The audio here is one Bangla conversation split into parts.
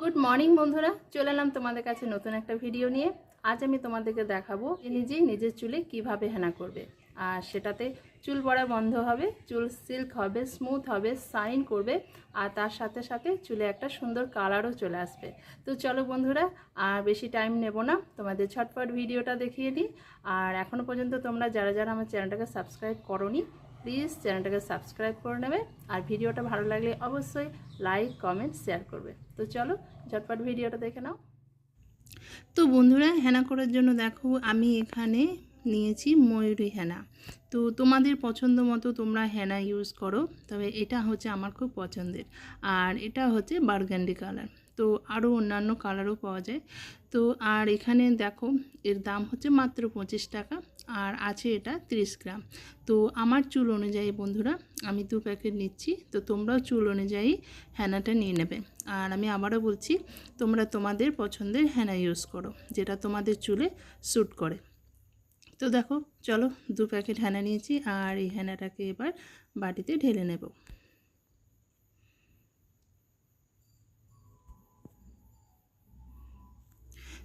গুড মর্নিং বন্ধুরা। চলে এলাম তোমাদের কাছে নতুন একটা ভিডিও নিয়ে। আজ আমি তোমাদেরকে দেখাবো নিজেই নিজের চুলে কীভাবে হেনা করবে। আর সেটাতে চুল পড়া বন্ধ হবে, চুল সিল্ক হবে স্মুথ হবে সাইন করবে, আর তার সাথে সাথে চুলে একটা সুন্দর কালারও চলে আসবে। তো চলো বন্ধুরা, আর বেশি টাইম নেব না। তোমাদের ছটপট ভিডিওটা দেখিয়ে দিই। আর এখনও পর্যন্ত তোমরা যারা যারা আমার চ্যানেলটাকে সাবস্ক্রাইব করনি প্লিজ চ্যানেলটাকে সাবস্ক্রাইব করে নেবে। আর ভিডিওটা ভালো লাগলে অবশ্যই লাইক, কমেন্ট, শেয়ার করবে। তো চলো, ঝটপট ভিডিওটা দেখে নাও। তো বন্ধুরা, হেনা করার জন্য দেখো, আমি এখানে নিয়েছি ময়ূরী হেনা। তো তোমাদের পছন্দ মতো তোমরা হেনা ইউজ করো, তবে এটা হচ্ছে আমার খুব পছন্দের। আর এটা হচ্ছে বার্গান্ডি কালার তো আরও অন্যান্য কালারও পাওয়া যায়। তো আর এখানে দেখো, এর দাম হচ্ছে মাত্র পঁচিশ টাকা। আর আছে এটা 30 গ্রাম। তো আমার চুল অনুযায়ী বন্ধুরা, আমি দু প্যাকেট নিচ্ছি, তো তোমরাও চুল অনুযায়ী হ্যানাটা নিয়ে নেবে। আর আমি আবারও বলছি, তোমরা তোমাদের পছন্দের হ্যানা ইউজ করো, যেটা তোমাদের চুলে স্যুট করে। তো দেখো, চলো দু প্যাকেট হ্যানা নিয়েছি, আর এই হ্যানাটাকে এবার বাটিতে ঢেলে নেব।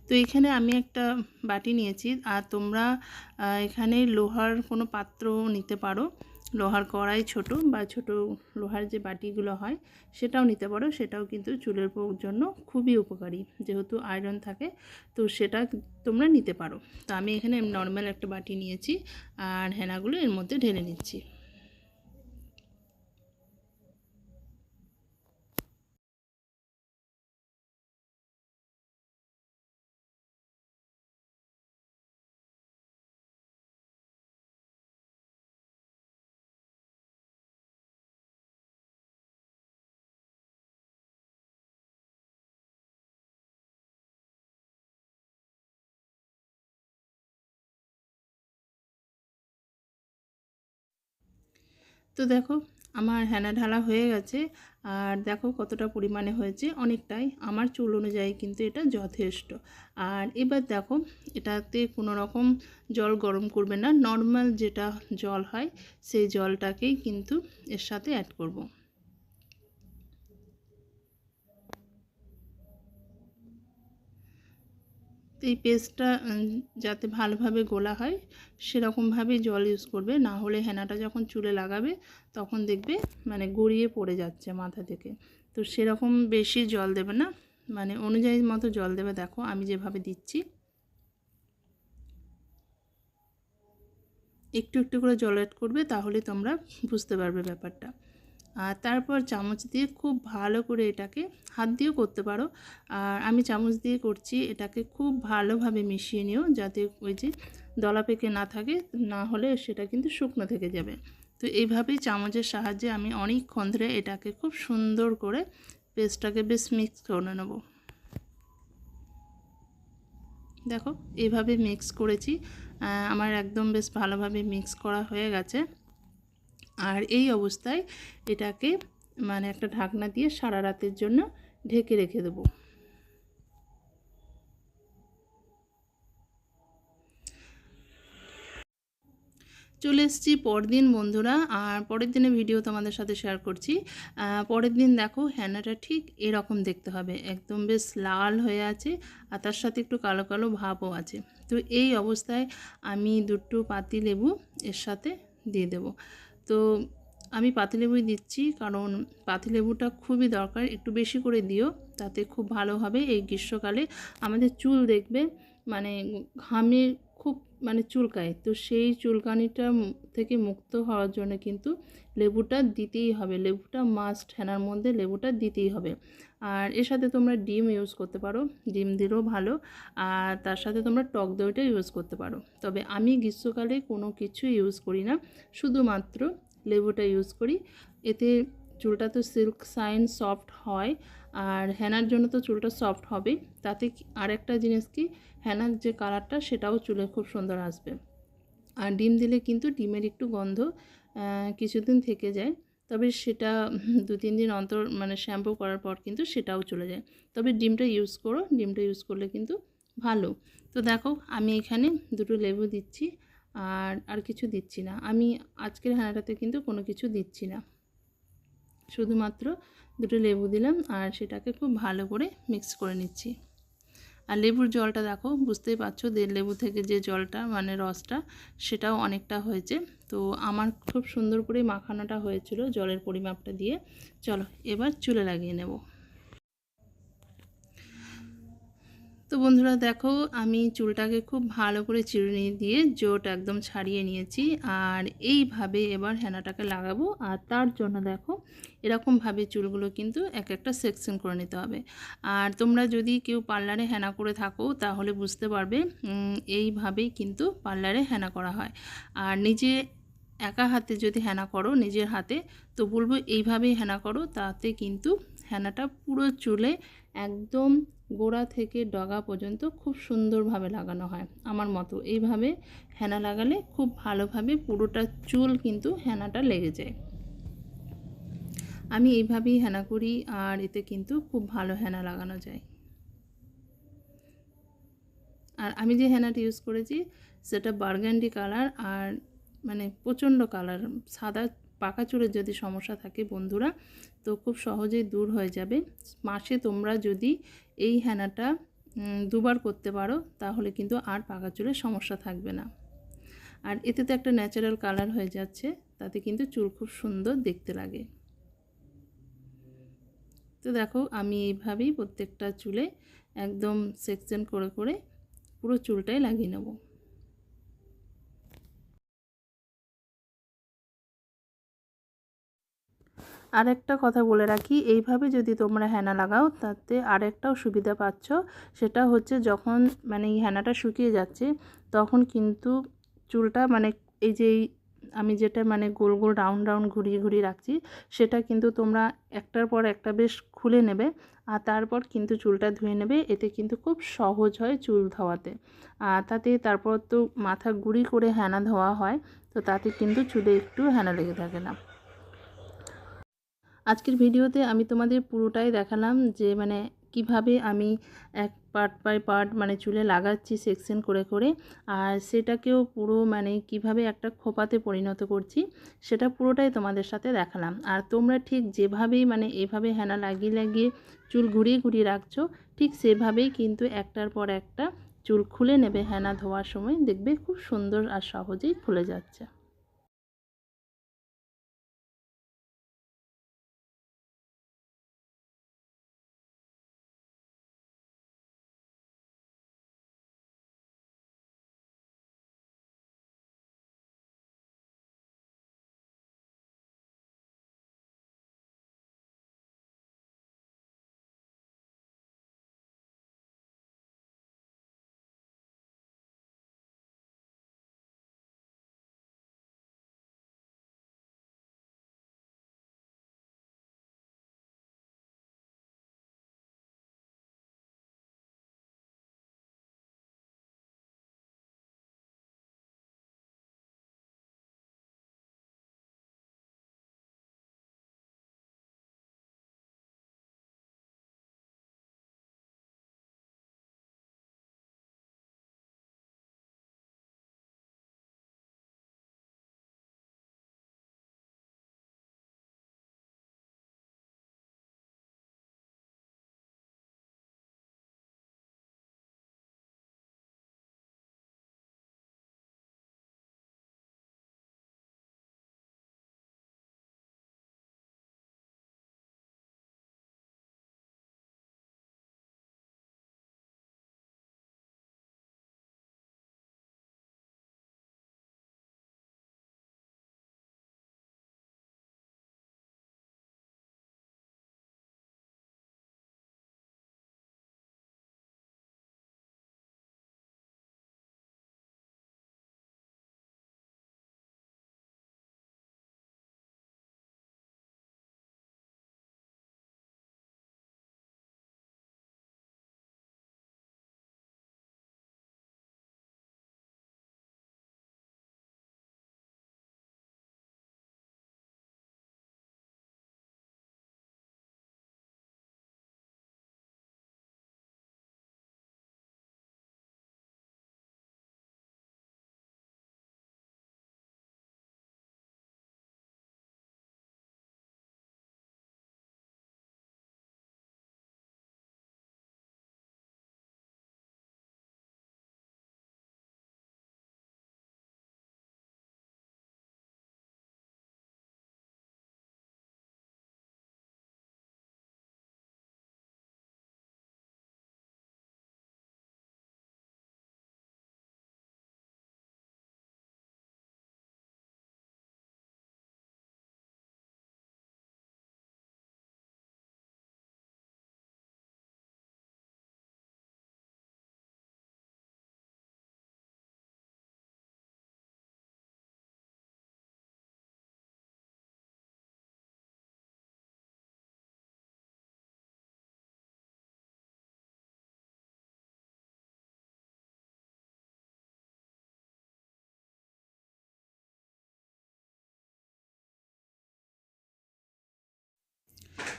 তো এখানে আমি একটা বাটি নিয়েছি আর তোমরা এখানে লোহার কোনো পাত্র নিতে পারো। লোহার কড়াই ছোট বা ছোট লোহার যে বাটিগুলো হয়, সেটাও নিতে পারো। সেটাও কিন্তু চুলের জন্য খুবই উপকারী, যেহেতু আয়রন থাকে। তো সেটা তোমরা নিতে পারো। তো আমি এখানে নর্মাল একটা বাটি নিয়েছি আর হেনাগুলো এর মধ্যে ঢেলে নিচ্ছি। তো দেখো, আমার হ্যানা ঢালা হয়ে গেছে। আর দেখো কতটা পরিমাণে হয়েছে, অনেকটাই। আমার চুল অনুযায়ী কিন্তু এটা যথেষ্ট। আর এবার দেখো, এটাতে কোনো রকম জল গরম করবে না। নর্মাল যেটা জল হয়, সেই জলটাকেই কিন্তু এর সাথে অ্যাড করব। তো এই পেস্টটা যাতে ভালোভাবে গোলা হয়, সেরকমভাবেই জল ইউজ করবে। না হলে হেনাটা যখন চুলে লাগাবে, তখন দেখবে মানে গড়িয়ে পড়ে যাচ্ছে মাথা থেকে। তো সেরকম বেশি জল দেবে না। মানে অনুযায়ী মতো জল দেবে। দেখো, আমি যেভাবে দিচ্ছি। একটু একটু করে জল অ্যাড করবে, তাহলে তোমরা বুঝতে পারবে ব্যাপারটা। আর তারপর চামচ দিয়ে খুব ভালো করে এটাকে হাত দিয়েও করতে পারো। আর আমি চামচ দিয়ে করছি, এটাকে খুব ভালোভাবে মিশিয়ে নিও যাতে ওই যে দলা পেকে না থাকে, না হলে সেটা কিন্তু শুকনো থেকে যাবে। তো এইভাবেই চামচের সাহায্যে আমি অনেকক্ষণ ধরে এটাকে খুব সুন্দর করে পেস্টটাকে বেশ মিক্স করে নেব। দেখো, এইভাবে মিক্স করেছি। আমার একদম বেশ ভালোভাবে মিক্স করা হয়ে গেছে। আর এই অবস্থায় এটাকে মানে একটা ঢাকনা দিয়ে সারা রাতের জন্য ঢেকে রেখে দেবো। চলে এসেছি পরদিন বন্ধুরা, আর পরের দিনে ভিডিও তোমাদের সাথে শেয়ার করছি। পরের দিন দেখো হ্যানাটা ঠিক এরকম দেখতে হবে, একদম বেশ লাল হয়ে আছে আর তার সাথে একটু কালো কালো ভাবও আছে। তো এই অবস্থায় আমি দুটো পাতি লেবু এর সাথে দিয়ে দেব। তো আমি পাতিলেবুই দিচ্ছি, কারণ পাতিলেবুটা খুবই দরকার। একটু বেশি করে দিও, তাতে খুব ভালো হবে এই গ্রীষ্মকালে। আমাদের চুল দেখবে মানে ঘামে খুব মানে চুলকায়। তো সেই চুলকানিটা থেকে মুক্ত হওয়ার জন্য কিন্তু লেবুটা দিতেই হবে। লেবুটা মাস্ট হেনার মধ্যে লেবুটা দিতেই হবে। আর এর সাথে তোমরা ডিম ইউজ করতে পারো। ডিম দিলেও ভালো। আর তার সাথে তোমরা টক দইটা ইউজ করতে পারো। তবে আমি গ্রীষ্মকালে কোনো কিছু ইউজ করি না। শুধুমাত্র লেবুটা ইউজ করি। এতে চুলটা তো সিল্ক সাইন সফট হয়। আর হেনার জন্য তো চুলটা সফট হবে তাতে আরেকটা জিনিস কি? হেনার যে কালারটা সেটাও চুলে খুব সুন্দর আসবে। আর ডিম দিলে কিন্তু ডিমের একটু গন্ধ কিছুদিন থেকে যায়। তবে সেটা দু, তিন দিন অন্তর মানে শ্যাম্পু করার পর কিন্তু সেটাও চলে যায়। তবে ডিমটা ইউজ করো, ডিমটা ইউজ করলে কিন্তু ভালো। তো দেখো, আমি এখানে দুটো লেবু দিচ্ছি আর আর কিছু দিচ্ছি না। আমি আজকের হানাটাতে কিন্তু কোনো কিছু দিচ্ছি না। শুধুমাত্র দুটো লেবু দিলাম আর সেটাকে খুব ভালো করে মিক্স করে নিচ্ছি। আর লেবুর জলটা দেখো, বুঝতেই পারছ দে, লেবু থেকে যে জলটা মানে রসটা, সেটাও অনেকটা হয়েছে। তো আমার খুব সুন্দর করে মাখানোটা হয়েছিল জলের পরিমাপটা দিয়ে। চলো, এবার চুলে লাগিয়ে নেব। তো বন্ধুরা দেখো, আমি চুলটাকে খুব ভালো করে চিরুনি দিয়ে জোট একদম ছাড়িয়ে নিয়েছি। আর এইভাবে এবার হেনাটাকে লাগাবো। আর তার জন্য দেখো, এরকমভাবে চুলগুলো কিন্তু এক একটা সেকশন করে নিতে হবে। আর তোমরা যদি কেউ পার্লারে হেনা করে থাকো, তাহলে বুঝতে পারবে এইভাবেই কিন্তু পার্লারে হেনা করা হয়। আর নিজে একা হাতে যদি হেনা করো, নিজের হাতে, তো বলব এইভাবেই হেনা করো, তাতে কিন্তু হেনাটা পুরো চুলে একদম গোড়া থেকে ডগা পর্যন্ত খুব সুন্দরভাবে লাগানো হয় আমার মতো। এইভাবে হেনা লাগালে খুব ভালোভাবে পুরোটা চুল কিন্তু হেনাটা লেগে যায়। আমি এইভাবেই হেনা করি আর এতে কিন্তু খুব ভালো হেনা লাগানো যায়। আর আমি যে হেনাটা ইউজ করেছি, সেটা বার্গান্ডি কালার আর মানে প্রচণ্ড কালার সাদা পাকা চুলের যদি সমস্যা থাকে বন্ধুরা, তো খুব সহজেই দূর হয়ে যাবে। মাসে তোমরা যদি এই হেনাটা দুবার করতে পারো, তাহলে কিন্তু আর পাকা চুলের সমস্যা থাকবে না। আর এতে তো একটা ন্যাচারাল কালার হয়ে যাচ্ছে, তাতে কিন্তু চুল খুব সুন্দর দেখতে লাগে। তো দেখো, আমি এইভাবেই প্রত্যেকটা চুলে একদম সেকশন করে করে পুরো চুলটাই লাগিয়ে নেব। আরেকটা কথা বলে রাখি, এইভাবে যদি তোমরা হেনা লাগাও তাতে আরেকটাও সুবিধা পাচ্ছ, সেটা হচ্ছে যখন মানে এই হেনাটা শুকিয়ে যাচ্ছে, তখন কিন্তু চুলটা মানে এই যে আমি যেটা মানে গোল গোল রাউন্ড রাউন্ড ঘুরিয়ে ঘুরিয়ে রাখছি, সেটা কিন্তু তোমরা একটার পর একটা বেশ খুলে নেবে আর তারপর কিন্তু চুলটা ধুয়ে নেবে। এতে কিন্তু খুব সহজ হয় চুল ধোয়াতে। আর তাতে তারপর তো মাথা গুঁড়ি করে হেনা ধোয়া হয়, তো তাতে কিন্তু চুলে একটু হেনা লেগে থাকে না। আজকের ভিডিওতে আমি তোমাদের পুরোটাই দেখালাম যে মানে কীভাবে আমি এক পার্ট বাই পার্ট মানে চুলে লাগাচ্ছি সেকশন করে করে, আর সেটাকেও পুরো মানে কীভাবে একটা খোপাতে পরিণত করছি সেটা পুরোটাই তোমাদের সাথে দেখালাম। আর তোমরা ঠিক যেভাবেই মানে এভাবে হেনা লাগিয়ে লাগিয়ে চুল ঘুরিয়ে ঘুরিয়ে রাখছো, ঠিক সেভাবেই কিন্তু একটার পর একটা চুল খুলে নেবে হেনা ধোয়ার সময়, দেখবে খুব সুন্দর আর সহজেই খুলে যাচ্ছে।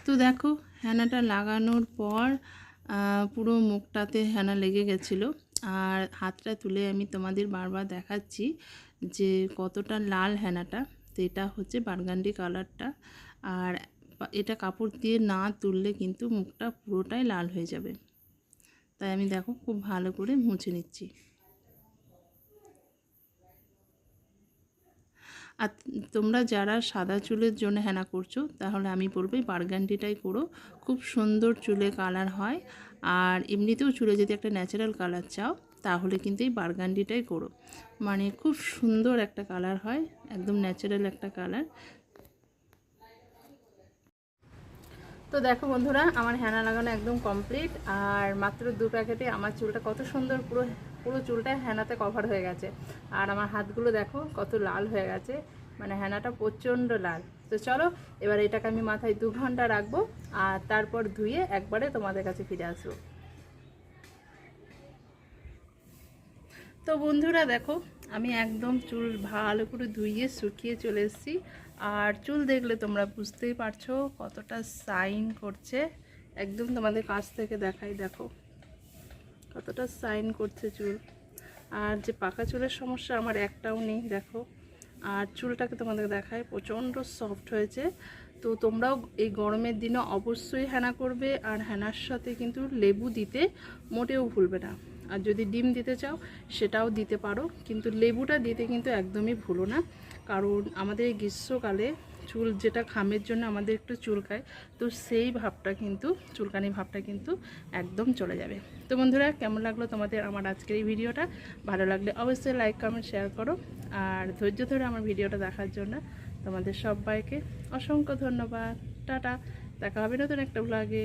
তো দেখো, হেনাটা লাগানোর পর পুরো মুখটাতে হেনা লেগে গেছিল। আর হাতটা তুলে আমি তোমাদের বারবার দেখাচ্ছি যে কতটা লাল হেনাটা। তো এটা হচ্ছে বার্গান্ডি কালারটা। আর এটা কাপড় দিয়ে না তুললে কিন্তু মুখটা পুরোটাই লাল হয়ে যাবে। তাই আমি দেখো, খুব ভালো করে মুছে নিচ্ছি। আর তোমরা যারা সাদা চুলের জন্য হেনা করছ, তাহলে আমি বলব এই বার্গান্ডিটাই করো। খুব সুন্দর চুলে কালার হয়। আর এমনিতেও চুলে যদি একটা ন্যাচারাল কালার চাও, তাহলে কিন্তু এই বার্গান্ডিটাই করো। মানে খুব সুন্দর একটা কালার হয়, একদম ন্যাচারাল একটা কালার। তো দেখো বন্ধুরা, আমার হ্যানা লাগানো একদম কমপ্লিট আর মাত্র দু প্যাকেটে আমার চুলটা কত সুন্দর পুরো পুরো চুলটা হ্যানাতে কভার হয়ে গেছে। আর আমার হাতগুলো দেখো কত লাল হয়ে গেছে মানে হ্যানাটা প্রচণ্ড লাল। তো চলো, এবার এটাকে আমি মাথায় দু ঘণ্টা রাখব, আর তারপর ধুয়ে একবারে তোমাদের কাছে ফিরে আসব। তো বন্ধুরা দেখো, আমি একদম চুল ভালো করে ধুইয়ে শুকিয়ে চলে এসেছি। আর চুল দেখলে তোমরা বুঝতেই পারছ কতটা সাইন করছে। একদম তোমাদের কাছ থেকে দেখাই, দেখো। কতটা সাইন করছে চুল। আর যে পাকা চুলের সমস্যা আমার একটাও নেই, দেখো। আর চুলটাকে তোমাদের দেখায় প্রচণ্ড সফট হয়েছে। তো তোমরাও এই গরমের দিনে অবশ্যই হেনা করবে, আর হেনার সাথে কিন্তু লেবু দিতে মোটেও ভুলবে না। আর যদি ডিম দিতে চাও, সেটাও দিতে পারো। কিন্তু লেবুটা দিতে কিন্তু একদমই ভুলো না। কারণ আমাদের গ্রীষ্মকালে চুল যেটা খামের জন্য আমাদের একটু চুলকায়, তো সেই ভাবটা কিন্তু, চুলকানি ভাবটা কিন্তু একদম চলে যাবে। তো বন্ধুরা, কেমন লাগল তোমাদের আমার আজকের এই ভিডিওটা? ভালো লাগলে অবশ্যই লাইক কমেন্ট শেয়ার করো। আর ধৈর্য ধরে আমার ভিডিওটা দেখার জন্য তোমাদের সবাইকে অসংখ্য ধন্যবাদ। টাটা। দেখা হবে নতুন একটা ব্লগে